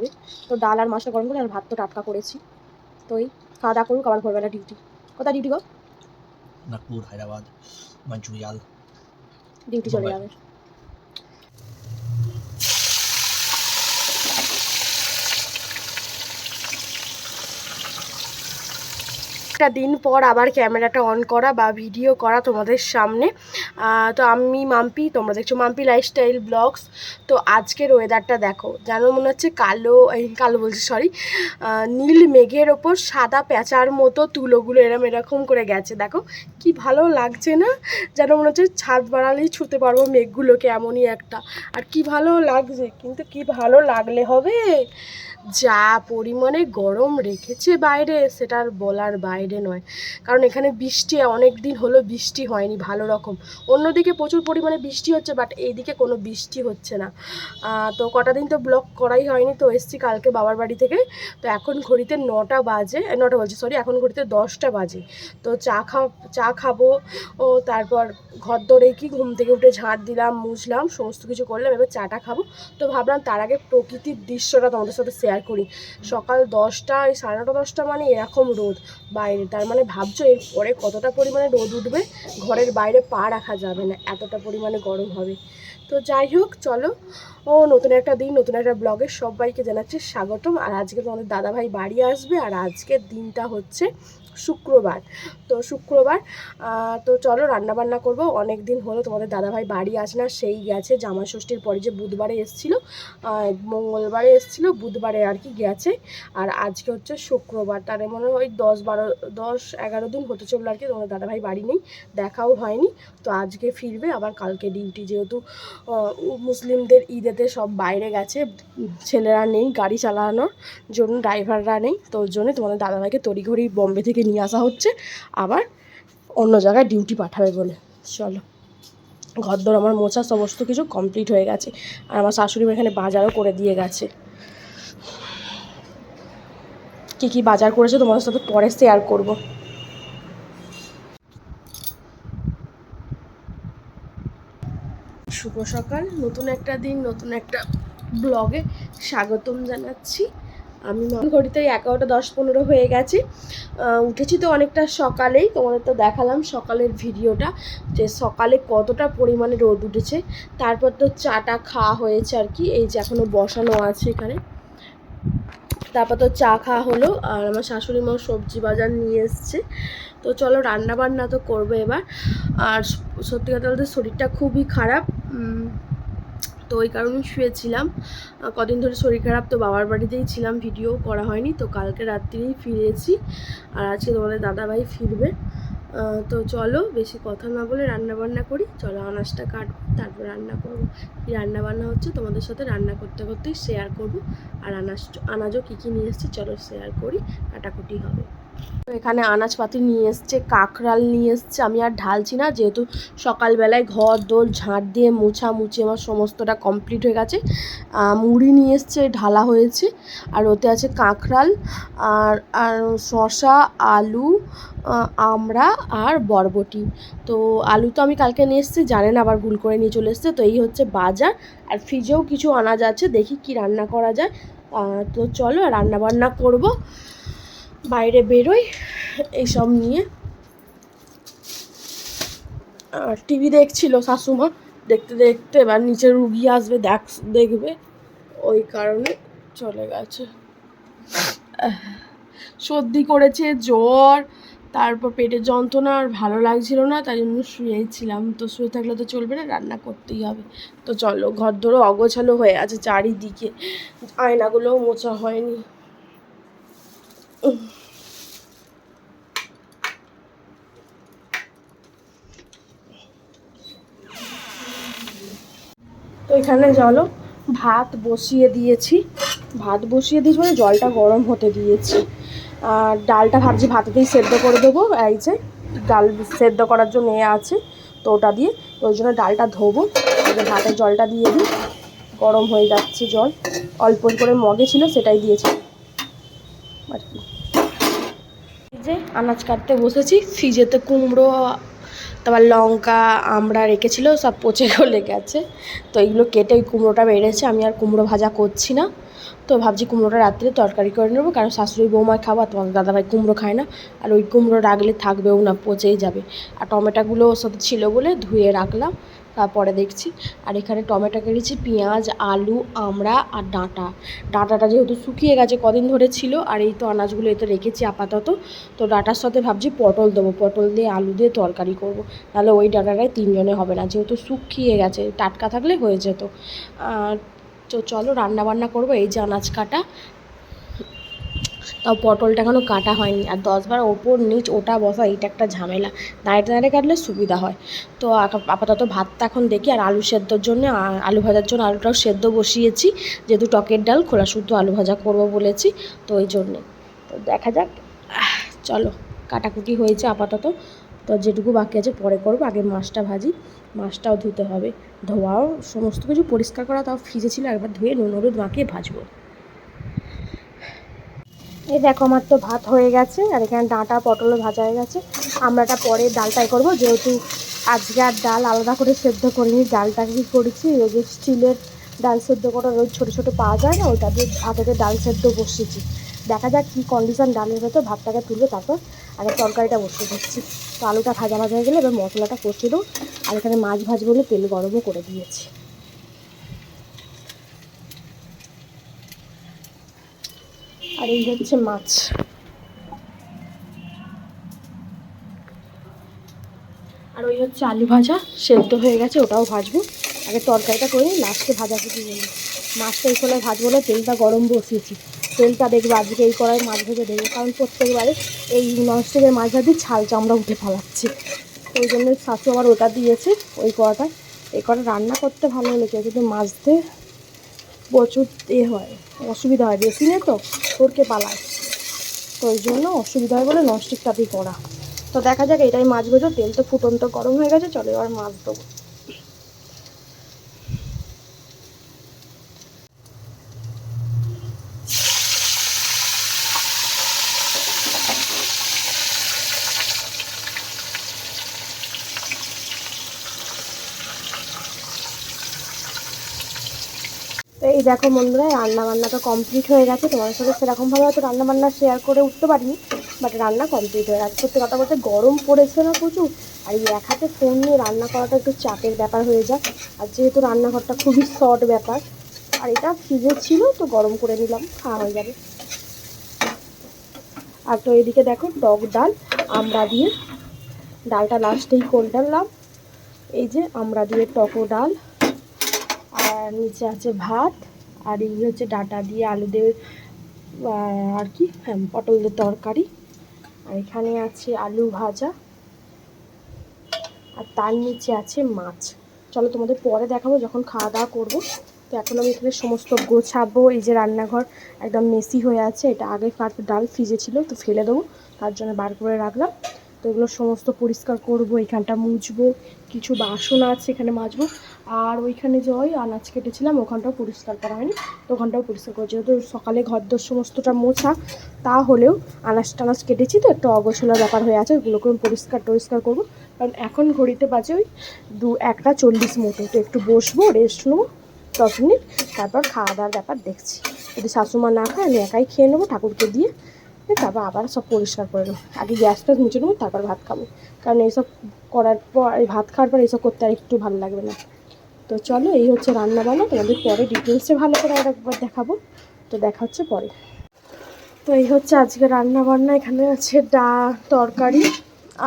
হবে। তো ডাল আর মাছটা গরম করে আর ভাত তো টাটকা করেছি। তো এই খাওয়া দাওয়া করুক আবার ভোরবেলা ডিউটি কোথায় ডিউটি গো? নাগপুর হায়দ্রাবাদ মাঞ্চুরিয়াল। ডিউটি চলে যাবে। একটা দিন পর আবার ক্যামেরাটা অন করা বা ভিডিও করা তোমাদের সামনে। তো আমি মাম্পি, তোমরা দেখছ মাম্পি লাইফস্টাইল ব্লগস তো আজকের ওয়েদারটা দেখো, যেন মনে হচ্ছে কালো কালো বলছি সরি নীল মেঘের ওপর সাদা প্যাঁচার মতো তুলোগুলো এরম এরকম করে গেছে, দেখো। কি ভালো লাগছে না? যেন মনে হচ্ছে ছাদ বাড়ালেই ছুতে পারব মেঘগুলোকে এমনই একটা। আর কি ভালো লাগছে, কিন্তু কি ভালো লাগলে হবে? যা পরিমাণে গরম রেখেছে বাইরে, সেটা আর বলার বাইরে নয়। কারণ এখানে বৃষ্টি, অনেক দিন হলো বৃষ্টি হয়নি ভালো রকম। অন্যদিকে প্রচুর পরিমাণে বৃষ্টি হচ্ছে বাট এইদিকে কোনো বৃষ্টি হচ্ছে না। তো কটা দিন তো ব্লক করাই হয়নি, তো এসছি কালকে বাবার বাড়ি থেকে। তো এখন ঘড়িতে নটা বাজে নটা বলছি সরি এখন ঘড়িতে দশটা বাজে। তো চা খা চা খাব, ও তারপর ঘর দৌড়ে কি ঘুম থেকে উঠে ঝাঁট দিলাম, মুছলাম, সমস্ত কিছু করলাম, এবার চাটা খাব। তো ভাবলাম তার আগে প্রকৃতির দৃশ্যটা তোমাদের সাথে শেয়ার করি। সকাল দশটা সাড়ে নটা, দশটা মানে এরকম রোদ বাইরে। তার মানে ভাবছ এর পরে কতটা পরিমাণে রোদ উঠবে? ঘরের বাইরে পা রাখা যাবে না, এতটা পরিমাণে গরম হবে। তো যাই হোক, চলো। ও, নতুন একটা দিন, নতুন একটা ব্লগে সবাইকে জানাচ্ছি স্বাগতম। আর আজকে তোমাদের দাদাভাই বাড়ি আসবে, আর আজকের দিনটা হচ্ছে শুক্রবার। তো শুক্রবার তো চলো রান্না বান্না করব। অনেক দিন হলো তোমাদের দাদাভাই বাড়ি আসে না, সেই গেছে। জামা ষষ্ঠীর পরে যে বুধবারে এসেছিল মঙ্গলবারে এসেছিল, বুধবারে আর কি গেছে। আর আজকে হচ্ছে শুক্রবার। তার মনে হয় ওই দশ বারো, দশ এগারো দিন হতে চলল আর কি, তোমাদের দাদাভাই বাড়ি নেই, দেখাও হয়নি। তো আজকে ফিরবে, আবার কালকে ডিউটি যেহেতু মুসলিমদের ঈদেতে সব বাইরে গেছে, ছেলেরা নেই, গাড়ি চালানোর জন্য, ড্রাইভাররা নেই, তো জন্য তোমাদের দাদাভাইকে তড়িঘড়ি বম্বে থেকে নিয়ে আসা হচ্ছে। আবার অন্য জায়গায় ডিউটি পাঠাবে বলে। চলো। ঘরদোর আমার মোছা সমস্ত কিছু কমপ্লিট হয়ে গেছে। আর আমার শাশুড়ি এখানে বাজারও করে দিয়ে গেছে। কী কী বাজার করেছে তোমাদের সাথে পরে শেয়ার করব। শুভ সকাল। নতুন একটা দিন, নতুন একটা ব্লগে স্বাগতম জানাচ্ছি। আমি ঘড়িতে এগারোটা দশ পনেরো হয়ে গেছে। উঠেছি তো অনেকটা সকালেই, তোমাদের তো দেখালাম সকালের ভিডিওটা, যে সকালে কতটা পরিমাণে রোদ উঠেছে। তারপর তো চাটা খাওয়া হয়েছে আর কি, এই যে এখনও বসানো আছে এখানে। তারপর তো চা খাওয়া হলো, আর আমার শাশুড়ি মা সবজি বাজার নিয়ে এসছে। তো চলো রান্না বান্না তো করব এবার। আর সত্যি কথা বলতে শরীরটা খুবই খারাপ তো ওই কারণে শুয়েছিলাম। কদিন ধরে শরীর খারাপ, তো বাবার বাড়িতেই ছিলাম, ভিডিও করা হয়নি, তো কালকে রাত্রিরেই ফিরেছি। আর আজকে তোমাদের দাদাভাই ফিরবে। তো চলো, বেশি কথা না বলে রান্না বান্না করি। চলো, আনাজটা কাটবো, তারপর রান্না করব। কী রান্না বান্না হচ্ছে, তোমাদের সাথে রান্না করতে করতেই শেয়ার করব। আর আনাজ, আনাজও কী কী নিয়ে এসেছি, চলো শেয়ার করি, কাটাকুটি হবে। তো এখানে আনাজপাতি নিয়ে এসছে, কাঁকড়াল নিয়ে এসছে, আমি আর ঢালছি না, যেহেতু সকালবেলায় ঘর, দোল, ঝাঁট দিয়ে মোছা মুছি আমার সমস্তটা কমপ্লিট হয়ে গেছে। মুড়ি নিয়ে এসছে, ঢালা হয়েছে, আর ওতে আছে কাঁকরাল আর আর শশা আলু আমড়া আর বরবটি। তো আলু তো আমি কালকে নিয়ে এসেছি, জানেন আবার ভুল করে নিয়ে চলে এসছে, তো এই হচ্ছে বাজার, আর ফ্রিজেও কিছু আনাজ আছে, দেখি কি রান্না করা যায়। তো চলো রান্না বান্না করব। বাইরে বেরোই, এইসব নিয়ে। আর টিভি দেখছিল শাশুমা, দেখতে দেখতে এবার নিচে রুগী আসবে, দেখ, দেখবে। ওই কারণে চলে গেছে। সর্দি করেছে, জ্বর, তারপর পেটের যন্ত্রণা, আর ভালো লাগছিল না, তাই জন্য শুয়েই ছিলাম। তো শুয়ে থাকলে তো চলবে না, রান্না করতেই হবে। তো চলো, ঘর ধরো অগোছালো হয়ে আছে চারিদিকে। আয়নাগুলোও মোছা হয়নি। তো এখানে চলো ভাত বসিয়ে দিয়েছি। ভাত বসিয়ে দিয়েছি মানে জলটা গরম হতে দিয়েছি। আর ডালটা ভাবছি ভাতেতেই সেদ্ধ করে দেবো, এই যে ডাল সেদ্ধ করার জন্য এ আছে, তো ওটা দিয়ে ওই জন্য ডালটা ধোবো ভাতের জলটা দিয়ে দিই। গরম হয়ে যাচ্ছে জল, অল্প করে মগে ছিল সেটাই দিয়েছি। আর কি। যে আনাজ কাটতে বসেছি, ফ্রিজেতে কুমড়ো তারপর লঙ্কা, আমরা রেখেছিল, সব পচে গলে গেছে। তো এইগুলো কেটে ওই কুমড়োটা বেড়েছে, আমি আর কুমড়ো ভাজা করছি না। তো ভাবছি কুমড়োটা রাত্রে তরকারি করে নেব, কারণ শাশুড়ি বৌমা আর তোমাদের দাদাভাই কুমড়ো খায় না। আর ওই কুমড়ো রাখলে থাকবেও না, পচেই যাবে। আর টমেটোগুলো সাথে ছিল বলে ধুয়ে রাখলাম। তারপরে দেখছি, আর এখানে টমেটো কেটেছি পেঁয়াজ, আলু আমড়া আর ডাঁটা। ডাঁটাটা যেহেতু শুকিয়ে গেছে, কদিন ধরে ছিল, আর এই তো আনাজগুলো এতে রেখেছি আপাতত। তো ডাঁটার সাথে ভাবছি পটল দেবো, পটল দিয়ে আলু দিয়ে তরকারি করব। তাহলে ওই ডাঁটাটায় তিনজনে হবে না, যেহেতু শুকিয়ে গেছে, টাটকা থাকলে হয়ে যেত। তো চলো রান্না বান্না করব, এই যে আনাজ কাটা। তাও পটলটা এখনও কাটা হয়নি। আর দশবার ওপর নিচ ওটা বসা এইটা একটা ঝামেলা। দাঁড়িয়ে দাঁড়িয়ে কাটলে সুবিধা হয়। তো আপাতত ভাতটা এখন দেখি, আর আলু সেদ্ধর জন্য আলু ভাজার জন্য আলুটাও সেদ্ধ বসিয়েছি। যেহেতু টকের ডাল, খোলা শুদ্ধ আলু ভাজা করব বলেছি, তো ওই জন্যে। তো দেখা যাক। চলো, কাটাকুটি হয়েছে আপাতত। তো যেটুকু বাকি আছে পরে করব। আগে মাছটা ভাজি, মাছটাও ধুতে হবে। ধোয়াও, সমস্ত কিছু পরিষ্কার করা, তাও ফ্রিজে ছিল, একবার ধুয়ে নুন, হলুদ মাখিয়ে ভাজবো। এই দেখো আমার তো ভাত হয়ে গেছে, আর এখানে ডাঁটা পটলও ভাজা হয়ে গেছে। আমরাটা পরে ডালটাই করব, যেহেতু আজকে আর ডাল আলাদা করে সেদ্ধ করিনি, ডালটা কি করেছি? ওই যে স্টিলের ডাল সেদ্ধ করা ওই ছোটো ছোটো পাওয়া যায় না, ওইটা দিয়ে ভাতেতে ডাল সেদ্ধ বসিয়েছি। দেখা যাক কী কন্ডিশন ডালের ভেতর ভাতটাকে তুলবে, তারপর আগে তরকারিটা বসিয়ে দিচ্ছি। তো আলুটা ভাজা ভাজা হয়ে গেলে এবার মশলাটা কষিয়ে দেবো, আর এখানে মাছ ভাজবো বলে তেল গরমও করে দিয়েছি। আর এই হচ্ছে মাছ। আর ওই হচ্ছে আলু ভাজা, সেদ্ধ হয়ে গেছে, ওটাও ভাজবো। আগে তরকারিটা করে লাস্টে ভাজা ভুজি বলি মাছটা এই কলায় ভাজবো না, তেলটা গরম বসিয়েছি। তেলটা দেখব আজকে এই কড়াই মাছ ভেজে দেবো, কারণ প্রত্যেকবারে এই ননস্টিকের মাছ ভাজি ছাল চামড়া উঠে ফালাচ্ছি। ওই জন্য শাশু আবার ওটা দিয়েছে, ওই কড়াটা। এই কড়া রান্না করতে ভালো লেগেছে, কিন্তু মাছতে প্রচুর এ হয়। অসুবিধা হয়। বেশি নেই তো সরকে পালায়। তো ওই জন্য অসুবিধা হয় বলে ননস্টিকটাতেই করা। তো দেখা যাক, এটাই মাছ তেল তো ফুটন্ত গরম হয়ে গেছে, চলো এবার মাছ দেবো এই দেখো বন্ধুরা রান্না বান্না তো কমপ্লিট হয়ে গেছে। তোমার সাথে সেরকমভাবে হয়তো রান্না বান্না শেয়ার করে উঠতে পারিনি বাট রান্না কমপ্লিট হয়ে গেছে। সত্যি কথা বলতে গরম পড়েছে না প্রচুর, আর এই এক হাতে ফোন নিয়ে রান্না করাটা একটু চাপের ব্যাপার হয়ে যায়। আর যেহেতু রান্নাঘরটা খুবই শর্ট ব্যাপার, আর এটা ফ্রিজে ছিল, তো গরম করে নিলাম, খাওয়া হয়ে যাবে। আর তো এদিকে দেখো টক ডাল, আমরা দিয়ে ডালটা লাস্টেই করে ডাললাম এই যে আমরা দিয়ে টকো ডাল আর নিচে আছে ভাত, আর এই হচ্ছে ডাটা দিয়ে আলু দিয়ে আর কি হ্যাঁ পটল দিয়ে তরকারি। আর এখানে আছে আলু ভাজা। আর তার নিচে আছে মাছ। চলো তোমাদের পরে দেখাবো, যখন খাওয়া দাওয়া করব। তো এখন আমি এখানে সমস্ত গোছাবো, এই যে রান্নাঘর একদম মেসি হয়ে আছে। এটা আগে কার ডাল ফ্রিজে ছিল, তো ফেলে দেবো, তার জন্য বার করে রাখলাম। তো এগুলো সমস্ত পরিষ্কার করব, এখানটা মুছবো, কিছু বাসন আছে এখানে মাজবো। আর ওইখানে যে ওই আনাজ কেটেছিলাম, ওখানটাও পরিষ্কার করা হয়নি। তো ওখানটাও পরিষ্কার করে যেহেতু সকালে ঘর দোর সমস্তটা মোছা, তাহলেও আনাজ টানাজ কেটেছি তো, একটু অগোছলা ব্যাপার হয়ে আছে, ওগুলোকে পরিষ্কার টরিষ্কার করব। কারণ এখন ঘড়িতে বাজে ওই দু একটা চল্লিশ মতো তো একটু বসবো রেস্ট নেব, দশ মিনিট, তারপর খাওয়া দাওয়ার ব্যাপার দেখছি। যদি শাশুমা না খায়, আমি একাই খেয়ে নেব, ঠাকুরকে দিয়ে তারপর আবার সব পরিষ্কার করে নেব। আগে গ্যাসটা মুছে নেব, তারপর ভাত খাব। কারণ এইসব করার পর, এই ভাত খাওয়ার পর এইসব করতে আর একটু ভালো লাগবে না। তো চলো, এই হচ্ছে রান্না বান্না, তোমাদের পরে ডিটেলসে ভালো করে আর একবার দেখাবো। তো দেখা হচ্ছে পরে। তো এই হচ্ছে আজকে রান্না বান্না, এখানে আছে ডা তরকারি,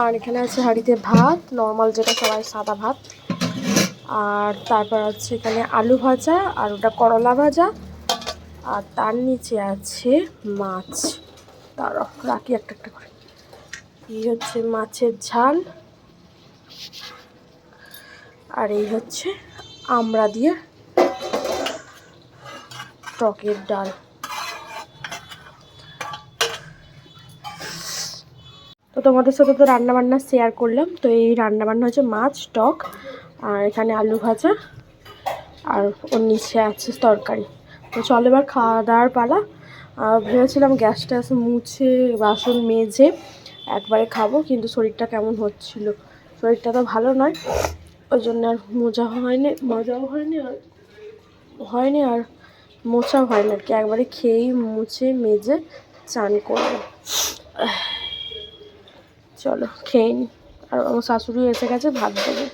আর এখানে আছে হাঁড়িতে ভাত নর্মাল যেটা সবাই সাদা ভাত। আর তারপর আছে এখানে আলু ভাজা, আর ওটা করলা ভাজা। আর তার নিচে আছে মাছ। তারও রাখি একটা একটা করে। এই হচ্ছে মাছের ঝাল। আর এই হচ্ছে আমড়া দিয়ে টকের ডাল। তো তোমাদের সাথে তো রান্নাবান্না শেয়ার করলাম। তো এই রান্নাবান্না হচ্ছে মাছ, টক আর এখানে আলু ভাজা আর ওর নিচে আছে তরকারি। তো চলো এবার খাওয়া দাওয়ার পালা। ভেবেছিলাম গ্যাস ট্যাস মুছে বাসন মেজে একবারে খাব, কিন্তু শরীরটা কেমন হচ্ছিল? শরীরটা তো ভালো নয়। ওই জন্য আর মজা হয়নি, মজাও হয়নি আর হয়নি আর মোছা হয় না আর কি। একবারে খেয়েই মুছে, মেজে চান করব। চলো খেয়ে নি। আর আমার শাশুড়ি এসে গেছে, ভাত দেবে।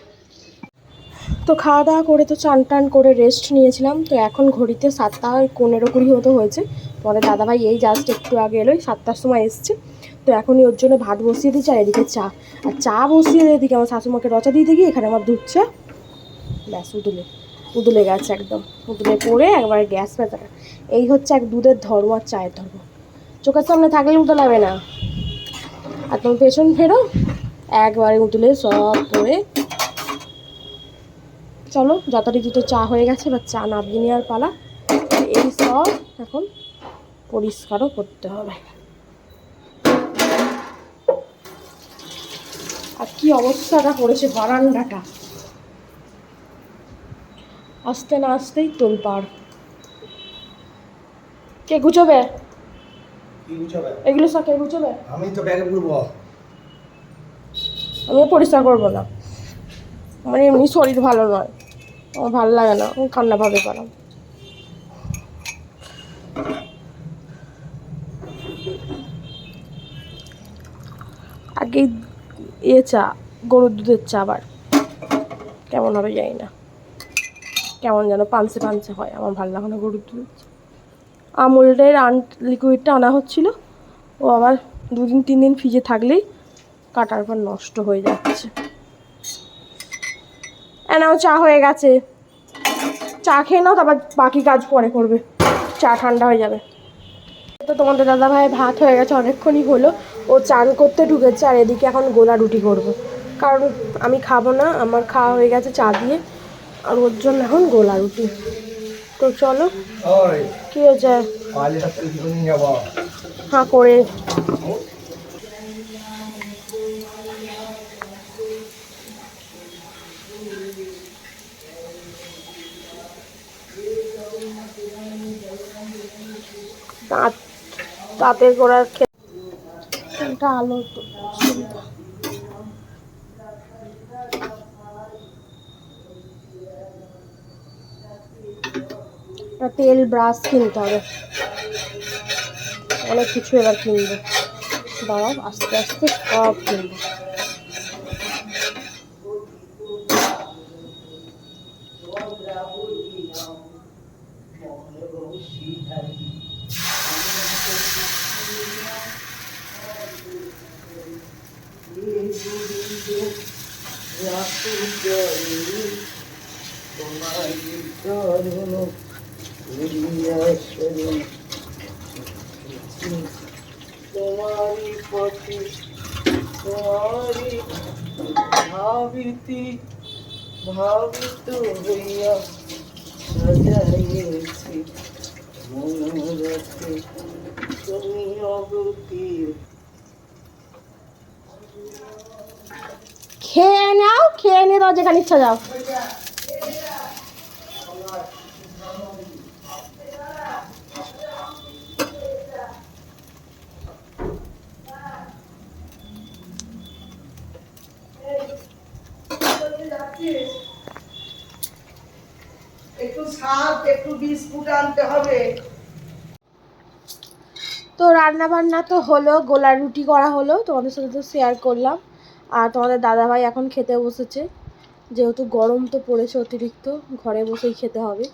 তো খাওয়া দাওয়া করে তো চান টান করে রেস্ট নিয়েছিলাম। তো এখন ঘড়িতে সাতটা পনেরো কুড়ি মতো হয়েছে। পরে দাদাভাই এই জাস্ট একটু আগে এলোই সাতটার সময় এসছে। তো এখনই ওর জন্য ভাত বসিয়ে দিয়েছি, আর এদিকে চা। আর চা বসিয়ে এদিকে আমার শাশুমাকে রচা দিতে গিয়ে এখানে আমার চা ব্যাস, উদুলে। উদুলে গেছে একদম। উদুলে পড়ে একবারে গ্যাস ব্যথাটা এই হচ্ছে এক দুধের ধর্ম আর চায়ের ধর্ম। চোখের সামনে থাকলে উদলাবে না। আর তুমি পেছন ফেরো, একবারে উদুলে সব পড়ে। চলো যথারীতি তো চা হয়ে গেছে, এবার চা নামিয়ে নেওয়ার পালা। এই সব এখন পরিষ্কারও করতে হবে। আর কি অবস্থাটা করেছে বারান্দাটা? আসতে না আসতেই তোলপাড় কে গুছোবে? এগুলো সব কে গুছোবে? আমি তো ব্যাগে পুরবো আমিও পরিষ্কার করব না। আমার এমনি শরীর ভালো নয়। আমার ভালো লাগে না। আমি কান্না ভাবে পারাম আগে এ চা, গরুর দুধের চা আবার। কেমন হবে জানি না। কেমন যেন পানসে পানসে হয়, আমার ভালো লাগে না গরুর দুধের চা। আমুলের আন লিকুইডটা আনা হচ্ছিল। ও আবার দুদিন তিন দিন ফ্রিজে থাকলেই কাটার পর নষ্ট হয়ে যাচ্ছে। এনাও চা হয়ে গেছে। চা খেয়ে নাও, তারপর বাকি কাজ পরে করবে। চা ঠান্ডা হয়ে যাবে। তো তোমাদের দাদা ভাই ভাত হয়ে গেছে, অনেকক্ষণই হলো। ও চান করতে ঢুকেছে আর এদিকে এখন গোলা রুটি করব। কারণ আমি খাব না আমার খাওয়া হয়ে গেছে চা দিয়ে আর ওর জন্য এখন গোলা রুটি। তো চলো কী হয়েছে? হ্যাঁ করে দাঁত দাঁতে গোড়ার খেতে আলো তো তেল, ব্রাশ কিনতে হবে। অনেক কিছু এবার কিনবো। দাঁড়াও, আস্তে আস্তে সব কিনবো। তোমারি পথে তোমারি ভাবিতি ভাবিত হইয়া সাজাইয়েছি মনোরথে তুমি অগতির খেয়ে নাও খেয়ে নিয়ে দাও যেখানে ইচ্ছা যাও। একটু সাপ একটু বিস্কুট আনতে হবে। তো রান্না বান্না তো হলো গোলা রুটি করা হলো তোমাদের সাথে তো শেয়ার করলাম। আর তোমাদের দাদাভাই এখন খেতে বসেছে। যেহেতু গরম তো পড়েছে অতিরিক্ত ঘরে বসেই খেতে হবে।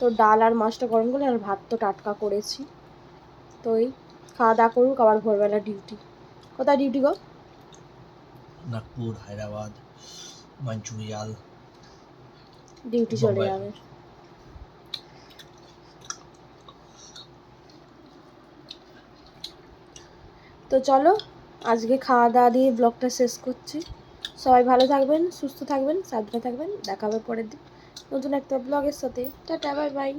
তো ডাল আর মাছটা গরম করে আর ভাত তো টাটকা করেছি। তো এই খাওয়া দাওয়া করুক আবার ভোরবেলা ডিউটি। কোথায় ডিউটি গো? নাগপুর হায়দ্রাবাদ মাঞ্চুরিয়াল। ডিউটি চলে যাবে। তো চলো আজকে খাওয়া দাওয়া দিয়ে ব্লগটা শেষ করছি। সবাই ভালো থাকবেন, সুস্থ থাকবেন, সাবধানে থাকবেন। দেখা হবে পরের দিন। নতুন একটা ব্লগের সাথে। Tata bye bye